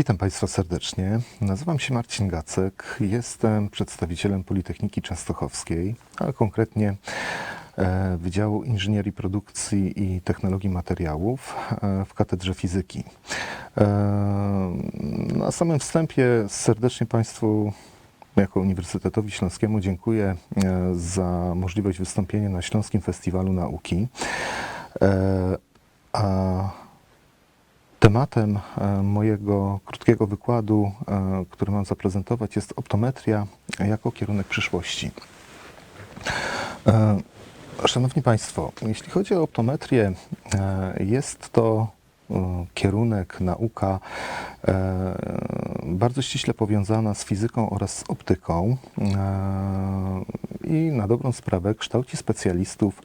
Witam Państwa serdecznie. Nazywam się Marcin Gacek. Jestem przedstawicielem Politechniki Częstochowskiej, a konkretnie e, Wydziału Inżynierii Produkcji i Technologii Materiałów e, w Katedrze Fizyki. E, Na samym wstępie serdecznie Państwu jako Uniwersytetowi Śląskiemu dziękuję za możliwość wystąpienia na Śląskim Festiwalu Nauki. Tematem e, mojego krótkiego wykładu, e, który mam zaprezentować, jest optometria jako kierunek przyszłości. E, Szanowni Państwo, jeśli chodzi o optometrię, jest to kierunek, nauka bardzo ściśle powiązana z fizyką oraz z optyką i na dobrą sprawę kształci specjalistów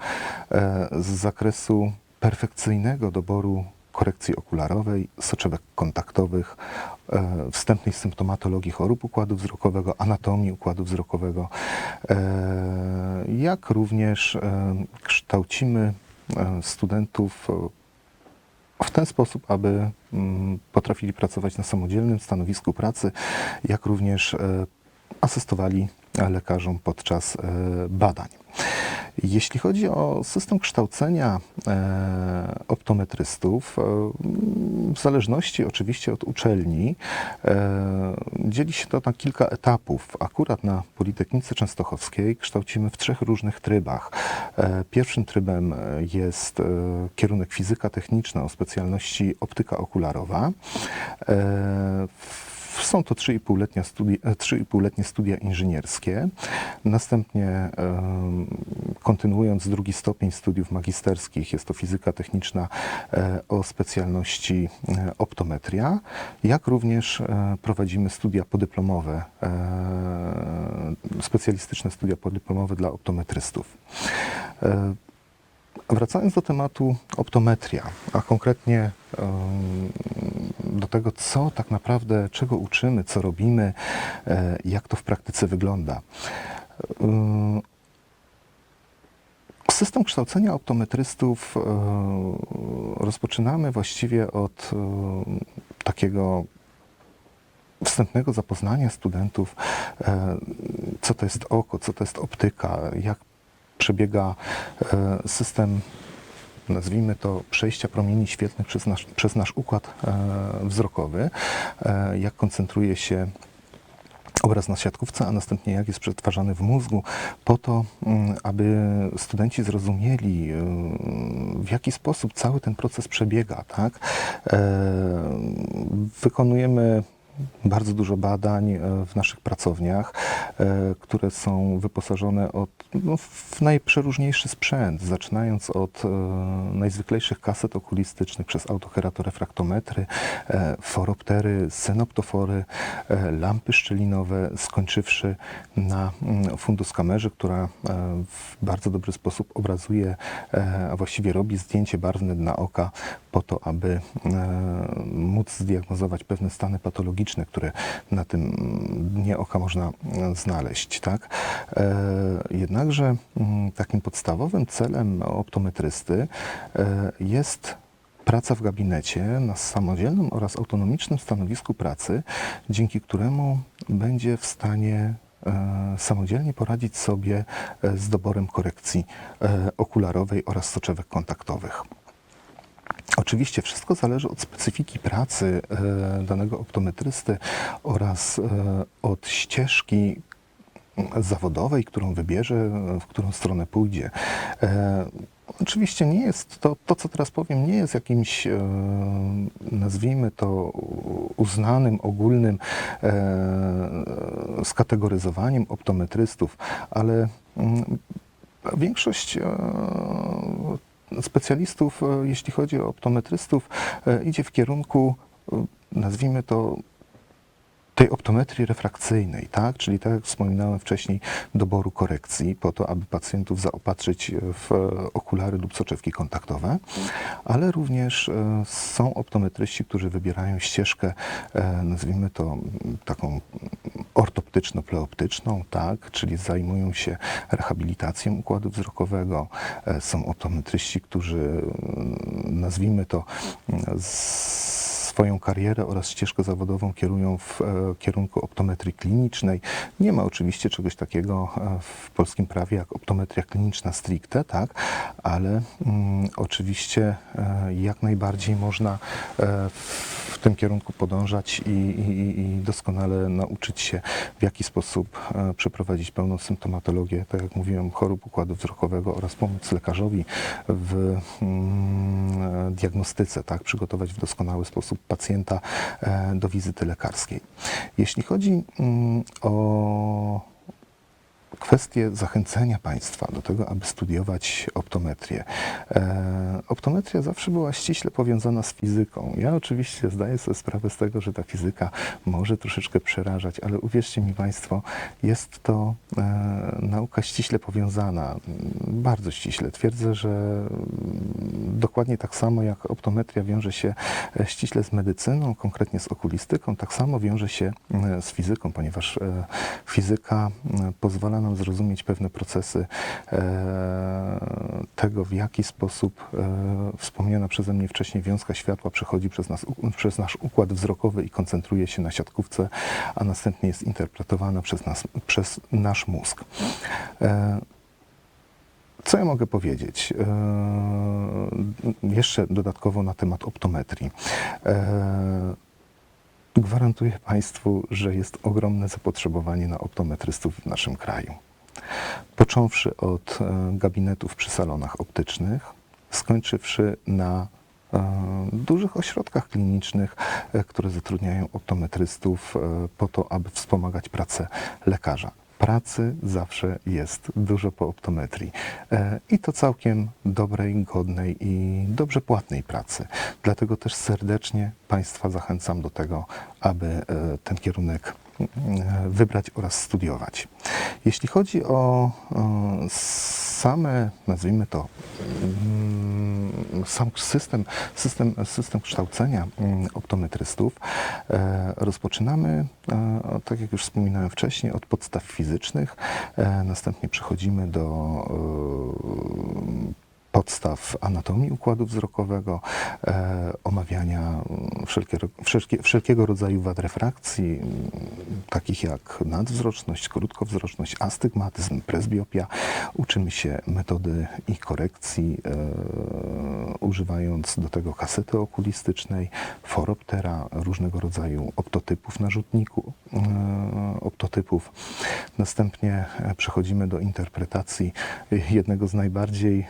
z zakresu perfekcyjnego doboru korekcji okularowej, soczewek kontaktowych, e, wstępnej symptomatologii chorób układu wzrokowego, anatomii układu wzrokowego, e, jak również e, kształcimy studentów w ten sposób, aby mm, potrafili pracować na samodzielnym stanowisku pracy, jak również asystowali lekarzom podczas badań. Jeśli chodzi o system kształcenia e, optometrystów, e, w zależności oczywiście od uczelni, e, dzieli się to na kilka etapów. Akurat na Politechnice Częstochowskiej kształcimy w trzech różnych trybach. Pierwszym trybem jest kierunek fizyka techniczna o specjalności optyka okularowa. E, są to 3,5-letnie studia, 3,5-letnie studia inżynierskie. Następnie kontynuując drugi stopień studiów magisterskich, jest to fizyka techniczna e, o specjalności e, optometria, jak również e, prowadzimy studia podyplomowe, e, specjalistyczne studia podyplomowe dla optometrystów. E, Wracając do tematu optometria, a konkretnie do tego, co tak naprawdę, czego uczymy, co robimy, e, jak to w praktyce wygląda. Ym, System kształcenia optometrystów e, rozpoczynamy właściwie od e, takiego wstępnego zapoznania studentów, e, co to jest oko, co to jest optyka, jak przebiega e, system, nazwijmy to, przejścia promieni świetlnych przez nasz, przez nasz układ e, wzrokowy, e, jak koncentruje się obraz na siatkówce, a następnie jak jest przetwarzany w mózgu, po to, mm, aby studenci zrozumieli, y, w jaki sposób cały ten proces przebiega. Tak? E, Wykonujemy bardzo dużo badań e, w naszych pracowniach, e, które są wyposażone od, no, w najprzeróżniejszy sprzęt, zaczynając od e, najzwyklejszych kaset okulistycznych przez autokeratorefraktometry, e, foroptery, synoptofory, e, lampy szczelinowe, skończywszy na mm, fundus kamerze, która e, w bardzo dobry sposób obrazuje, e, a właściwie robi zdjęcie barwne dna oka po to, aby e, móc zdiagnozować pewne stany patologiczne, które na tym dnie oka można e, znaleźć. Tak? E, Jednakże mm, takim podstawowym celem optometrysty e, jest praca w gabinecie na samodzielnym oraz autonomicznym stanowisku pracy, dzięki któremu będzie w stanie e, samodzielnie poradzić sobie z doborem korekcji okularowej oraz soczewek kontaktowych. Oczywiście wszystko zależy od specyfiki pracy e, danego optometrysty oraz e, od ścieżki zawodowej, którą wybierze, w którą stronę pójdzie. E, Oczywiście nie jest to, to co teraz powiem, nie jest jakimś, nazwijmy to, uznanym, ogólnym skategoryzowaniem optometrystów, ale mm, większość specjalistów, e, jeśli chodzi o optometrystów, e, idzie w kierunku, e, nazwijmy to, tej optometrii refrakcyjnej, tak? czyli tak jak wspominałem wcześniej, doboru korekcji po to, aby pacjentów zaopatrzyć w okulary lub soczewki kontaktowe, ale również e, są optometryści, którzy wybierają ścieżkę, e, nazwijmy to taką ortoptyczno-pleoptyczną, tak? czyli zajmują się rehabilitacją układu wzrokowego. E, Są optometryści, którzy, nazwijmy to, z swoją karierę oraz ścieżkę zawodową kierują w e, kierunku optometrii klinicznej. Nie ma oczywiście czegoś takiego e, w polskim prawie jak optometria kliniczna stricte, tak, ale mm, oczywiście e, jak najbardziej można w tym kierunku podążać i, i, i doskonale nauczyć się, w jaki sposób przeprowadzić pełną symptomatologię, tak jak mówiłem, chorób układu wzrokowego oraz pomóc lekarzowi w mm, diagnostyce, tak, przygotować w doskonały sposób pacjenta e, do wizyty lekarskiej. Jeśli chodzi mm, o kwestię zachęcenia Państwa do tego, aby studiować optometrię. E, optometria zawsze była ściśle powiązana z fizyką. Ja oczywiście zdaję sobie sprawę z tego, że ta fizyka może troszeczkę przerażać, ale uwierzcie mi Państwo, jest to e, nauka ściśle powiązana, bardzo ściśle. Twierdzę, że mm, dokładnie tak samo jak optometria wiąże się e, ściśle z medycyną, konkretnie z okulistyką, tak samo wiąże się e, z fizyką, ponieważ e, fizyka pozwala nam zrozumieć pewne procesy e, tego, w jaki sposób e, wspomniana przeze mnie wcześniej wiązka światła przechodzi przez, nas, przez nasz układ wzrokowy i koncentruje się na siatkówce, a następnie jest interpretowana przez, nas, przez nasz mózg. E, co ja mogę powiedzieć? Jeszcze dodatkowo na temat optometrii. Gwarantuję Państwu, że jest ogromne zapotrzebowanie na optometrystów w naszym kraju. Począwszy od e, gabinetów przy salonach optycznych, skończywszy na e, dużych ośrodkach klinicznych, e, które zatrudniają optometrystów po to, aby wspomagać pracę lekarza. Pracy zawsze jest dużo po optometrii e, i to całkiem dobrej, godnej i dobrze płatnej pracy. Dlatego też serdecznie Państwa zachęcam do tego, aby e, ten kierunek e, wybrać oraz studiować. Jeśli chodzi o same, nazwijmy to, mm, sam system, system, system kształcenia mm, optometrystów, e, rozpoczynamy, e, tak jak już wspominałem wcześniej, od podstaw fizycznych, e, następnie przechodzimy do podstaw anatomii układu wzrokowego, e, omawiania wszelkiego, wszelkie, wszelkiego rodzaju wad refrakcji, mm, takich jak nadwzroczność, krótkowzroczność, astygmatyzm, presbiopia. Uczymy się metody ich korekcji, e, używając do tego kasety okulistycznej, foroptera, różnego rodzaju optotypów na rzutniku, e, optotypów. Następnie przechodzimy do interpretacji jednego z najbardziej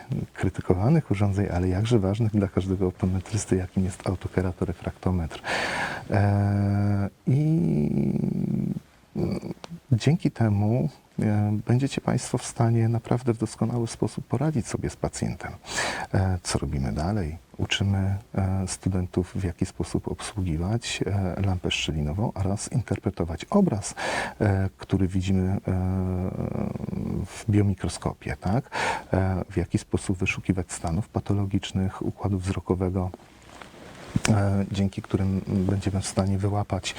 urządzeń, ale jakże ważnych dla każdego optometrysty, jakim jest autokeratorefraktometr. E, I mm, dzięki temu będziecie Państwo w stanie naprawdę w doskonały sposób poradzić sobie z pacjentem. E, Co robimy dalej? Uczymy e, studentów, w jaki sposób obsługiwać e, lampę szczelinową oraz interpretować obraz, e, który widzimy e, w biomikroskopie, tak? E, W jaki sposób wyszukiwać stanów patologicznych układu wzrokowego, e, dzięki którym będziemy w stanie wyłapać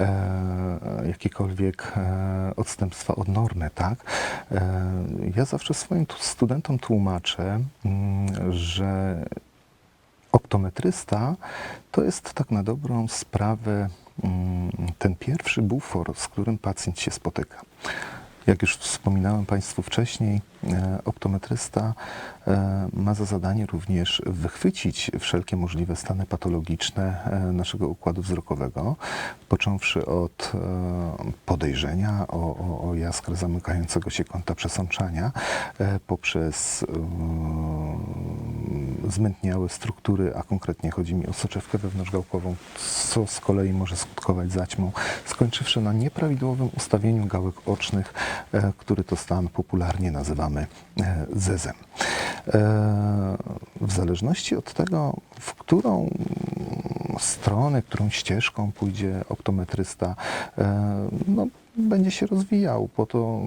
e, jakiekolwiek e, odstępstwa od normy, tak? E, ja zawsze swoim tu- studentom tłumaczę, mm, że optometrysta to jest tak na dobrą sprawę mm, ten pierwszy bufor, z którym pacjent się spotyka. Jak już wspominałem Państwu wcześniej, e, optometrysta e, ma za zadanie również wychwycić wszelkie możliwe stany patologiczne e, naszego układu wzrokowego, począwszy od e, podejrzenia o, o, o zamykającego się kąta przesączania, e, poprzez e, zmętniałe struktury, a konkretnie chodzi mi o soczewkę wewnątrzgałkową, co z kolei może skutkować zaćmą, skończywszy na nieprawidłowym ustawieniu gałek ocznych, e, który to stan popularnie nazywamy e, zezem. E, W zależności od tego, w którą stronę, którą ścieżką pójdzie optometrysta, e, no, będzie się rozwijał po to,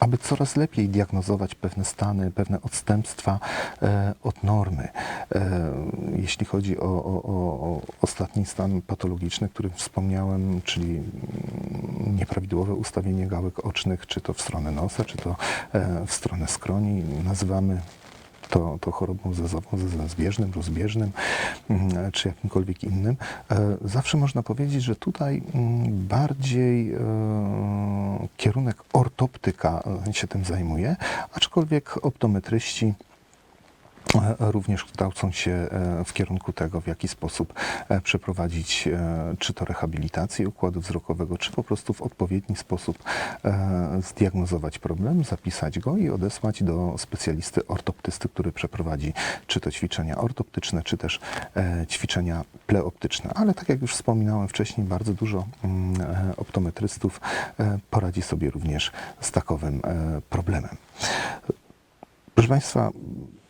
aby coraz lepiej diagnozować pewne stany, pewne odstępstwa e, od normy. E, jeśli chodzi o, o, o, o ostatni stan patologiczny, który wspomniałem, czyli nieprawidłowe ustawienie gałek ocznych, czy to w stronę nosa, czy to e, w stronę skroni, nazywamy to, to chorobą zezową, zezem zbieżnym, rozbieżnym, mm, czy jakimkolwiek innym. E, Zawsze można powiedzieć, że tutaj mm, bardziej e, kierunek ortoptyka się tym zajmuje, aczkolwiek optometryści również kształcą się e, w kierunku tego, w jaki sposób e, przeprowadzić e, czy to rehabilitację układu wzrokowego, czy po prostu w odpowiedni sposób e, zdiagnozować problem, zapisać go i odesłać do specjalisty ortoptysty, który przeprowadzi czy to ćwiczenia ortoptyczne, czy też e, ćwiczenia pleoptyczne. Ale tak jak już wspominałem wcześniej, bardzo dużo mm, e, optometrystów e, poradzi sobie również z takowym e, problemem. Proszę Państwa,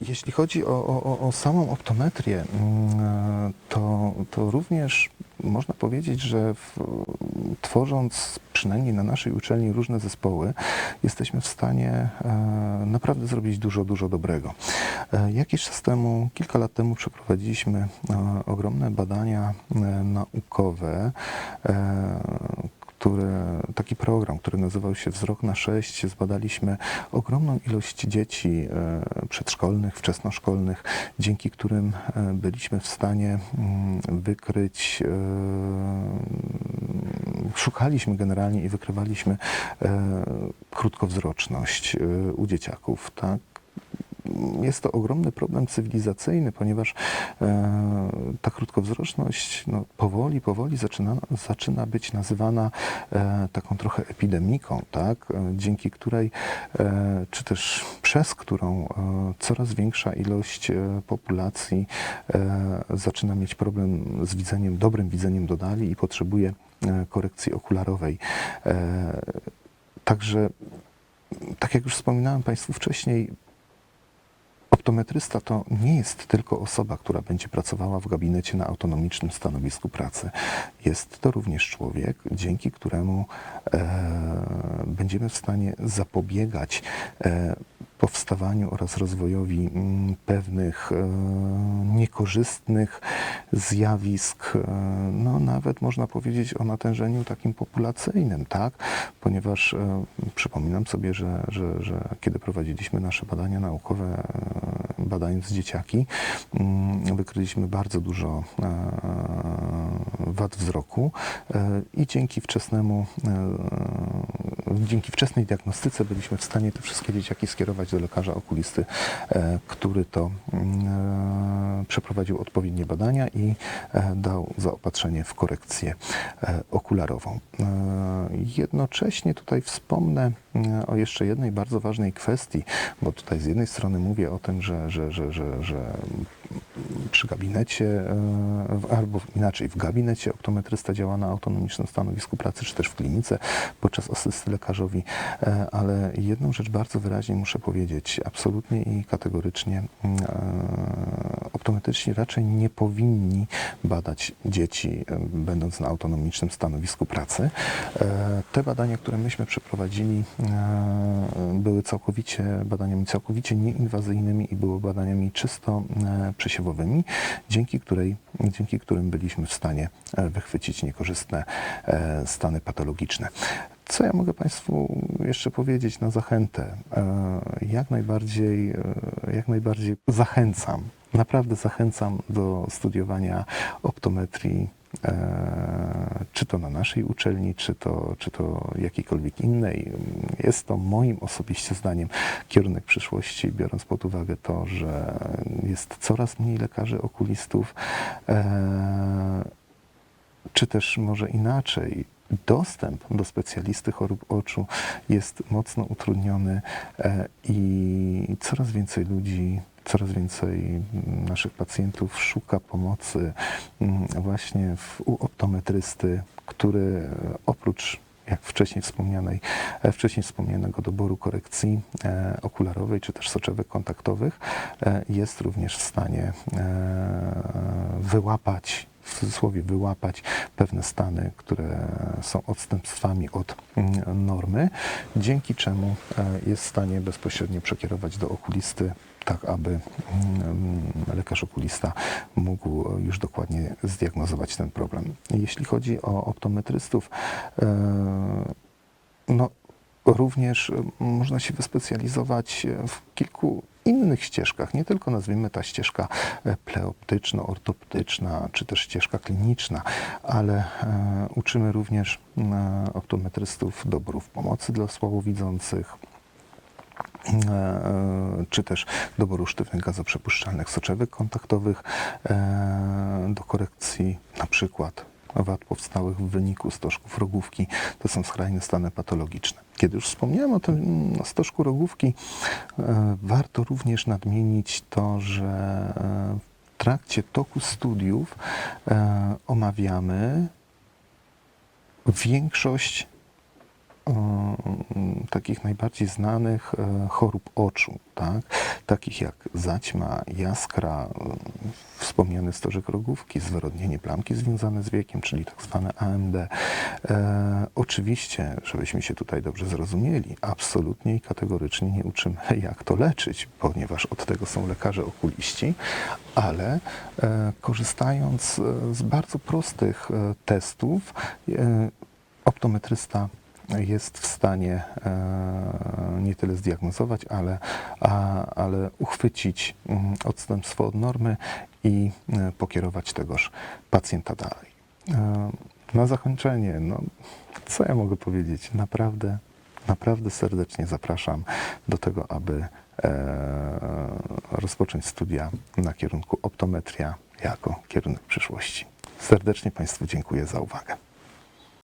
jeśli chodzi o, o, o- samą optometrię, mm, to, to również można powiedzieć, że w, tworząc przynajmniej na naszej uczelni różne zespoły, jesteśmy w stanie e, naprawdę zrobić dużo, dużo dobrego. E, jakiś czas temu, kilka lat temu przeprowadziliśmy e, ogromne badania naukowe, które, taki program, który nazywał się Wzrok na 6. Zbadaliśmy ogromną ilość dzieci e, przedszkolnych, wczesnoszkolnych, dzięki którym e, byliśmy w stanie mm, wykryć, e, szukaliśmy generalnie i wykrywaliśmy krótkowzroczność u dzieciaków. Tak? Jest to ogromny problem cywilizacyjny, ponieważ e, ta krótkowzroczność no, powoli, powoli zaczyna, zaczyna być nazywana e, taką trochę epidemiką, tak? e, dzięki której, czy też przez którą coraz większa ilość populacji zaczyna mieć problem z widzeniem, dobrym widzeniem do dali i potrzebuje korekcji okularowej. Także, tak jak już wspominałem Państwu wcześniej, Optometrysta to nie jest tylko osoba, która będzie pracowała w gabinecie na autonomicznym stanowisku pracy. Jest to również człowiek, dzięki któremu e, będziemy w stanie zapobiegać e, powstawaniu oraz rozwojowi mm, pewnych e, niekorzystnych zjawisk, e, no nawet można powiedzieć o natężeniu takim populacyjnym, tak? Ponieważ e, przypominam sobie, że, że, że kiedy prowadziliśmy nasze badania naukowe, badając dzieciaki, mm, wykryliśmy bardzo dużo e, wad wzroku e, i dzięki wczesnemu, e, dzięki wczesnej diagnostyce byliśmy w stanie te wszystkie dzieciaki skierować do lekarza okulisty, e, który to mm, e, przeprowadził odpowiednie badania i e, dał zaopatrzenie w korekcję okularową. Jednocześnie tutaj wspomnę e, o jeszcze jednej bardzo ważnej kwestii, bo tutaj z jednej strony mówię o tym, że, że, że, że, że przy gabinecie, e, albo inaczej, w gabinecie optometrysta działa na autonomicznym stanowisku pracy, czy też w klinice podczas asysty lekarzowi, e, ale jedną rzecz bardzo wyraźnie muszę powiedzieć, absolutnie i kategorycznie mm, e, optometryczni raczej nie powinni badać dzieci, będąc na autonomicznym stanowisku pracy. Te badania, które myśmy przeprowadzili, były całkowicie badaniami całkowicie nieinwazyjnymi i były badaniami czysto e, dzięki, której, dzięki którym byliśmy w stanie e, wychwycić niekorzystne e, stany patologiczne. Co ja mogę Państwu jeszcze powiedzieć na zachętę? E, Jak najbardziej, jak najbardziej zachęcam, naprawdę zachęcam do studiowania optometrii czy to na naszej uczelni, czy to, czy to jakiejkolwiek innej. Jest to moim osobiście zdaniem kierunek przyszłości, biorąc pod uwagę to, że jest coraz mniej lekarzy okulistów, e, czy też może inaczej, dostęp do specjalisty chorób oczu jest mocno utrudniony e, i coraz więcej ludzi, coraz więcej naszych pacjentów szuka pomocy mm, właśnie w, u optometrysty, który e, oprócz jak wcześniej wspomnianej, e, wcześniej wspomnianego doboru korekcji e, okularowej czy też soczewek kontaktowych jest również w stanie wyłapać w cudzysłowie wyłapać pewne stany, które są odstępstwami od mm, normy, dzięki czemu e, jest w stanie bezpośrednio przekierować do okulisty, tak aby mm, lekarz okulista mógł już dokładnie zdiagnozować ten problem. Jeśli chodzi o optometrystów, e, no, również e, można się wyspecjalizować w kilku innych ścieżkach, nie tylko nazwijmy ta ścieżka e, pleoptyczno-ortoptyczna, czy też ścieżka kliniczna, ale e, uczymy również e, optometrystów doborów pomocy dla słabowidzących, czy też doboru sztywnych gazoprzepuszczalnych soczewek kontaktowych do korekcji na przykład wad powstałych w wyniku stożków rogówki. To są skrajne stany patologiczne. Kiedy już wspomniałem o tym mm, stożku rogówki, e, warto również nadmienić to, że e, w trakcie toku studiów e, omawiamy większość takich najbardziej znanych e, chorób oczu, tak? takich jak zaćma, jaskra, e, wspomniany stożek rogówki, zwyrodnienie plamki związane z wiekiem, czyli tak zwane AMD. E, oczywiście, żebyśmy się tutaj dobrze zrozumieli, absolutnie i kategorycznie nie uczymy, jak to leczyć, ponieważ od tego są lekarze okuliści, ale e, korzystając e, z bardzo prostych e, testów, e, optometrysta jest w stanie e, nie tyle zdiagnozować, ale, ale uchwycić mm, odstępstwo od normy i e, pokierować tegoż pacjenta dalej. E, na zakończenie, no, co ja mogę powiedzieć? Naprawdę, naprawdę serdecznie zapraszam do tego, aby rozpocząć studia na kierunku optometria jako kierunek przyszłości. Serdecznie Państwu dziękuję za uwagę.